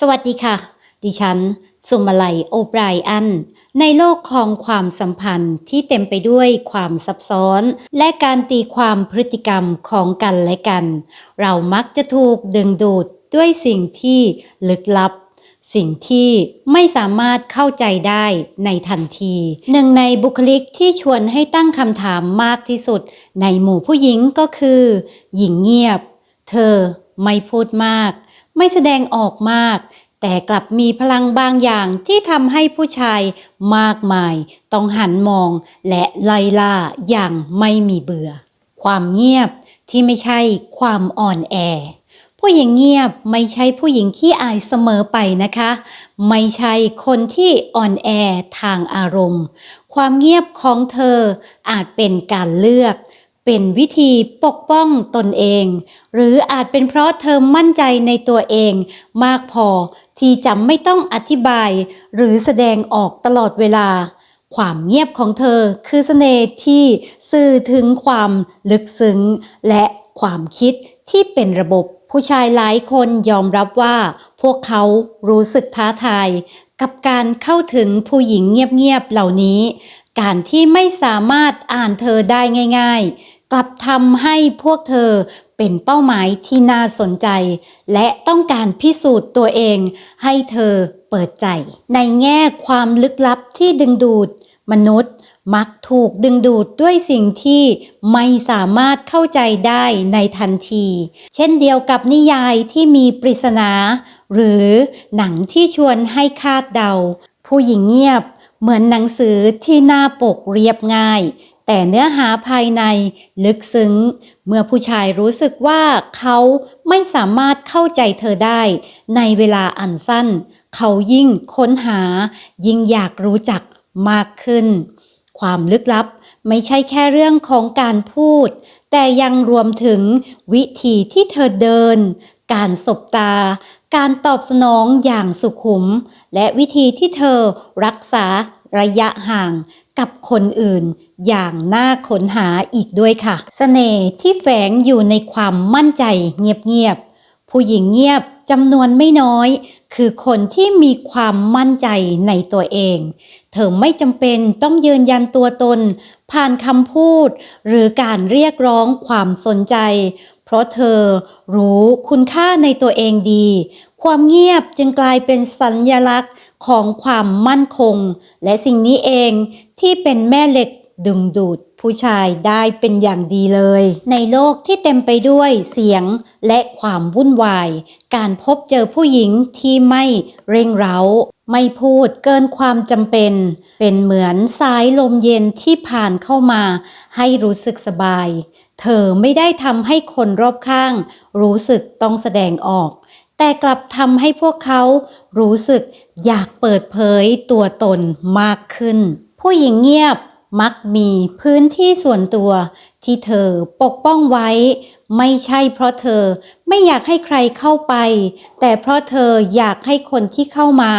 สวัสดีค่ะ ดิฉัน สุมาลัยโอไบรอัน ในโลกของความสัมพันธ์ที่เต็มไปด้วยความซับซ้อน และการตีความพฤติกรรมของกันและกัน เรามักจะถูกดึงดูดด้วยสิ่งที่ลึกลับ สิ่งที่ไม่สามารถเข้าใจได้ในทันที หนึ่งในบุคลิกที่ชวนให้ตั้งคำถามมากที่สุด ในหมู่ผู้หญิงก็คือ หญิงเงียบ เธอไม่พูดมาก ไม่แสดงออกมาก แต่กลับมีพลังบางอย่างที่ทำให้ผู้ชายมากมาย ต้องหันมองและไล่ล่าอย่างไม่มีเบื่อ ความเงียบที่ไม่ใช่ความอ่อนแอ ผู้หญิงเงียบไม่ใช่ผู้หญิงขี้อายเสมอไปนะคะ ไม่ใช่คนที่อ่อนแอทางอารมณ์ ความเงียบของเธออาจเป็นการเลือก เป็นวิธีปกป้องตนเอง หรืออาจเป็นเพราะเธอมั่นใจในตัวเอง มากพอที่จะไม่ต้องอธิบาย หรือแสดงออกตลอดเวลา ความเงียบของเธอคือเสน่ห์ที่สื่อถึงความลึกซึ้ง และความคิดที่เป็นระบบผู้ชายหลายคนยอมรับว่า พวกเขารู้สึกท้าทาย กับการเข้าถึงผู้หญิงเงียบๆเหล่านี้การที่ไม่สามารถอ่านเธอได้ง่าย ๆ กลับทำให้พวกเธอเป็นเป้าหมายที่น่าสนใจ และต้องการพิสูจน์ตัวเอง ให้เธอเปิดใจ ในแง่ความลึกลับที่ดึงดูด มนุษย์มักถูกดึงดูดด้วยสิ่งที่ไม่สามารถเข้าใจได้ในทันที เช่นเดียวกับนิยายที่มีปริศนา หรือหนังที่ชวนให้คาดเดา ผู้หญิงเงียบเหมือนหนังสือที่หน้าปกเรียบง่าย แต่เนื้อหาภายในลึกซึ้ง เมื่อผู้ชายรู้สึกว่าเขาไม่สามารถเข้าใจเธอได้ ในเวลาอันสั้น เขายิ่งค้นหา ยิ่งอยากรู้จักมากขึ้น ความลึกลับไม่ใช่แค่เรื่องของการพูด แต่ยังรวมถึงวิธีที่เธอเดิน การสบตา การตอบสนองอย่างสุขุม และวิธีที่เธอรักษาระยะห่าง กับคนอื่น อย่างน่าค้นหาอีกด้วยค่ะเสน่ห์ที่แฝงอยู่ในความมั่นใจเงียบๆผู้หญิงเงียบจำนวนไม่น้อย คือคนที่มีความมั่นใจในตัวเอง เธอไม่จำเป็นต้องยืนยันตัวตน ผ่านคำพูด หรือการเรียกร้องความสนใจ เพราะเธอรู้คุณค่าในตัวเองดี ความเงียบจึงกลายเป็นสัญญลักษณ์ ของความมั่นคง และสิ่งนี้เองที่เป็นแม่เหล็กดึงดูดผู้ชายได้เป็นอย่างดีเลย ในโลกที่เต็มไปด้วยเสียงและความวุ่นวาย การพบเจอผู้หญิงที่ไม่เร่งเร้า ไม่พูดเกินความจำเป็น เป็นเหมือนสายลมเย็นที่ผ่านเข้ามา ให้รู้สึกสบาย เธอไม่ได้ทำให้คนรอบข้าง รู้สึกต้องแสดงออก แต่กลับทำให้พวกเขารู้สึก อยากเปิดเผยตัวตนมากขึ้น ผู้หญิงเงียบมักมีพื้นที่ส่วนตัวที่เธอปกป้องไว้ ไม่ใช่เพราะเธอไม่อยากให้ใครเข้าไป แต่เพราะเธออยากให้คนที่เข้ามา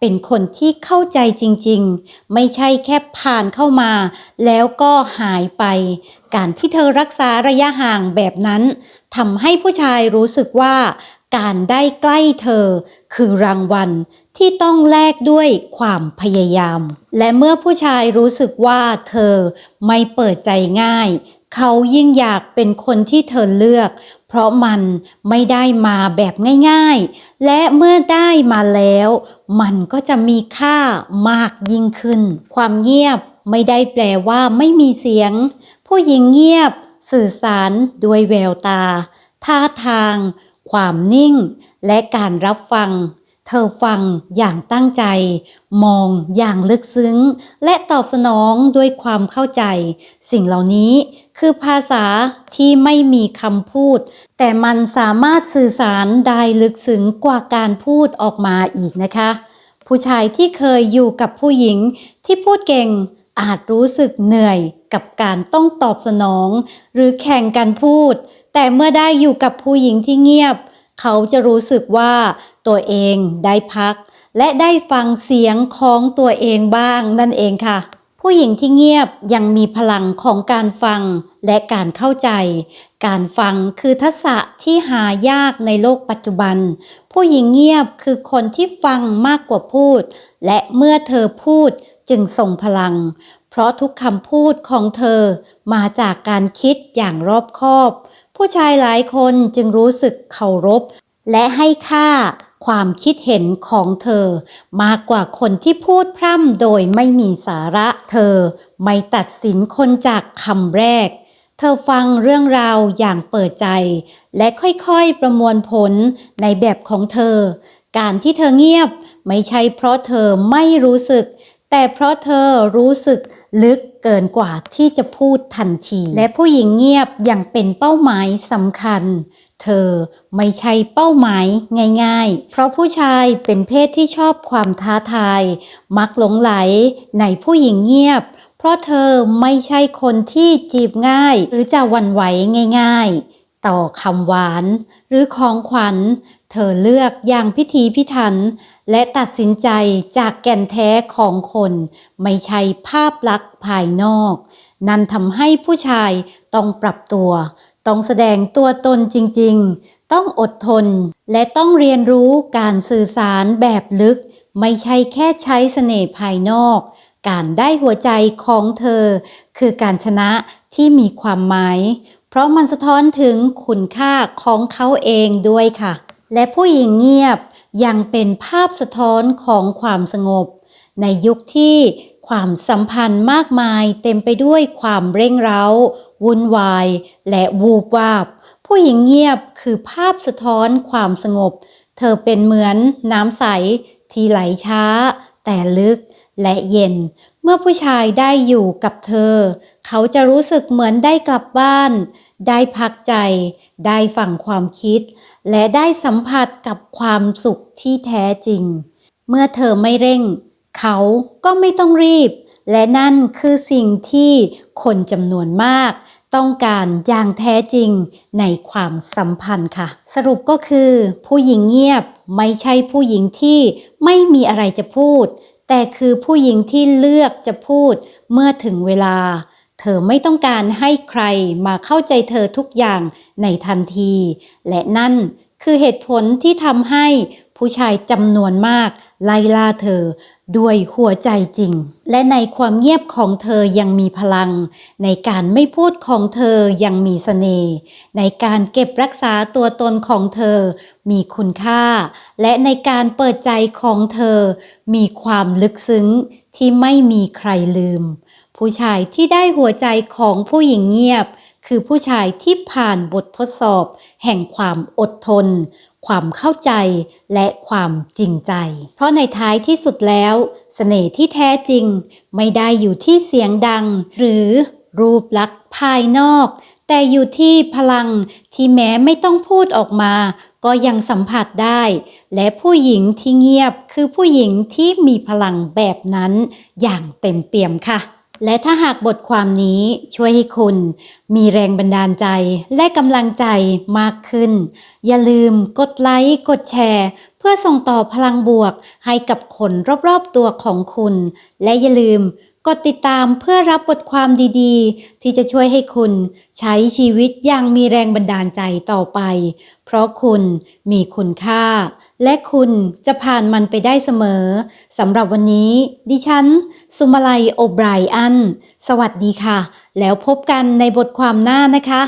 เป็นคนที่เข้าใจจริงๆ ไม่ใช่แค่ผ่านเข้ามา แล้วก็หายไป การที่เธอรักษาระยะห่างแบบนั้นทำให้ผู้ชายรู้สึกว่า การได้ใกล้เธอคือรางวัล ที่ต้องแลกด้วยความพยายาม และเมื่อผู้ชายรู้สึกว่าเธอไม่เปิดใจง่าย เขายิ่งอยากเป็นคนที่เธอเลือก เพราะมันไม่ได้มาแบบง่ายๆ และเมื่อได้มาแล้ว มันก็จะมีค่ามากยิ่งขึ้น ความเงียบไม่ได้แปลว่าไม่มีเสียง ผู้หญิงเงียบ สื่อสารด้วยแววตา ท่าทาง ความนิ่ง และการรับฟัง เธอฟังอย่างตั้งใจ มองอย่างลึกซึ้ง และตอบสนองด้วยความเข้าใจ สิ่งเหล่านี้คือภาษาที่ไม่มีคำพูด แต่มันสามารถสื่อสารได้ลึกซึ้งกว่าการพูดออกมาอีกนะคะ ผู้ชายที่เคยอยู่กับผู้หญิงที่พูดเก่งอาจรู้สึกเหนื่อยกับการต้องตอบสนอง หรือแข่งกันพูด แต่เมื่อได้อยู่กับผู้หญิงที่เงียบ เขาจะรู้สึกว่า ตัวเองได้พัก และได้ฟังเสียงของตัวเองบ้างนั่นเองค่ะผู้ผู้หญิงที่เงียบยังมีพลังของการฟังและการเข้าใจ การฟังคือทักษะที่หายากในโลกปัจจุบัน ผู้หญิงเงียบคือคนที่ฟังมากกว่าพูด และเมื่อเธอพูดจึงส่งพลัง เพราะทุกคำพูดของเธอมาจากการคิดอย่างรอบคอบ ผู้ชายหลายคนจึงรู้สึกเคารพ และให้ค่า ความคิดเห็นของเธอ มากกว่าคนที่พูดพร่ำโดยไม่มีสาระเธอ ไม่ตัดสินคนจากคำแรก เธอฟังเรื่องราวอย่างเปิดใจ และค่อยๆประมวลผลในแบบของเธอ การที่เธอเงียบไม่ใช่เพราะเธอไม่รู้สึก แต่เพราะเธอรู้สึกลึกเกินกว่าที่จะพูดทันที และผู้หญิงเงียบยังเป็นเป้าหมายสำคัญ เธอไม่ใช่เป้าหมายง่ายๆ เพราะผู้ชายเป็นเพศที่ชอบความท้าทาย มักหลงไหลในผู้หญิงเงียบ เพราะเธอไม่ใช่คนที่จีบง่าย หรือจะวันไหวง่าย ๆ ต่อคำหวาน หรือของขวัญ เธอเลือกอย่างพิถีพิถัน และตัดสินใจจากแก่นแท้ของคน ไม่ใช่ภาพลักษณ์ภายนอก นั่นทำให้ผู้ชายต้องปรับตัว ต้องแสดงตัวตนจริง ๆ ต้องอดทน และต้องเรียนรู้การสื่อสารแบบลึก ไม่ใช่แค่ใช้เสน่ห์ภายนอก การได้หัวใจของเธอ คือการชนะที่มีความหมาย เพราะมันสะท้อนถึงคุณค่าของเขาเองด้วยค่ะ และผู้หญิงเงียบยังเป็นภาพสะท้อนของความสงบ ในยุคที่ความสัมพันธ์มากมายเต็มไปด้วยความเร่งเร้า วุ่นวาย และวูบวาบ ผู้หญิงเงียบคือภาพสะท้อนความสงบ เธอเป็นเหมือนน้ำใสที่ไหลช้า แต่ลึกและเย็น เมื่อผู้ชายได้อยู่กับเธอ เขาจะรู้สึกเหมือนได้กลับบ้าน ได้พักใจ ได้ฟังความคิด และได้สัมผัสกับความสุขที่แท้จริง เมื่อเธอไม่เร่ง เขาก็ไม่ต้องรีบ และนั่นคือสิ่งที่คนจำนวนมาก ต้องการอย่างแท้จริงในความสัมพันธ์ค่ะ สรุปก็คือ ผู้หญิงเงียบไม่ใช่ผู้หญิงที่ไม่มีอะไรจะพูด แต่คือผู้หญิงที่เลือกจะพูดเมื่อถึงเวลา เธอไม่ต้องการให้ใครมาเข้าใจเธอทุกอย่างในทันที และนั่นคือเหตุผลที่ทำให้ ผู้ชายจำนวนมาก ไล่ล่าเธอ ด้วยหัวใจจริง และในความเงียบของเธอยังมีพลัง ในการไม่พูดของเธอยังมีเสน่ห์ในการเก็บรักษาตัวตนของเธอ มีคุณค่า และในการเปิดใจของเธอ มีความลึกซึ้งที่ไม่มีใครลืม ผู้ชายที่ได้หัวใจของผู้หญิงเงียบ คือผู้ชายที่ผ่านบททดสอบ แห่งความอดทน ความเข้าใจ และความจริงใจ เพราะในท้ายที่สุดแล้วเสน่ห์ที่แท้จริง ไม่ได้อยู่ที่เสียงดัง หรือรูปลักษณ์ภายนอก แต่อยู่ที่พลังที่แม้ไม่ต้องพูดออกมา ก็ยังสัมผัสได้ และผู้หญิงที่เงียบคือผู้หญิงที่มีพลังแบบนั้นอย่างเต็มเปี่ยมค่ะ และถ้าหากบทความนี้ช่วยให้คุณมีแรงบันดาลใจและกำลังใจมากขึ้น อย่าลืมกดไลค์ กดแชร์ เพื่อส่งต่อพลังบวกให้กับคนรอบๆตัวของคุณ และอย่าลืม กดติดตามเพื่อรับบทความดีๆ ที่จะช่วยให้คุณใช้ชีวิตอย่างมีแรงบันดาลใจต่อไป เพราะคุณมีคุณค่า และคุณจะผ่านมันไปได้เสมอสำหรับวันนี้ ดิฉัน สุมาลัยโอไบรอัน สวัสดีค่ะ แล้วพบกันในบทความหน้านะคะ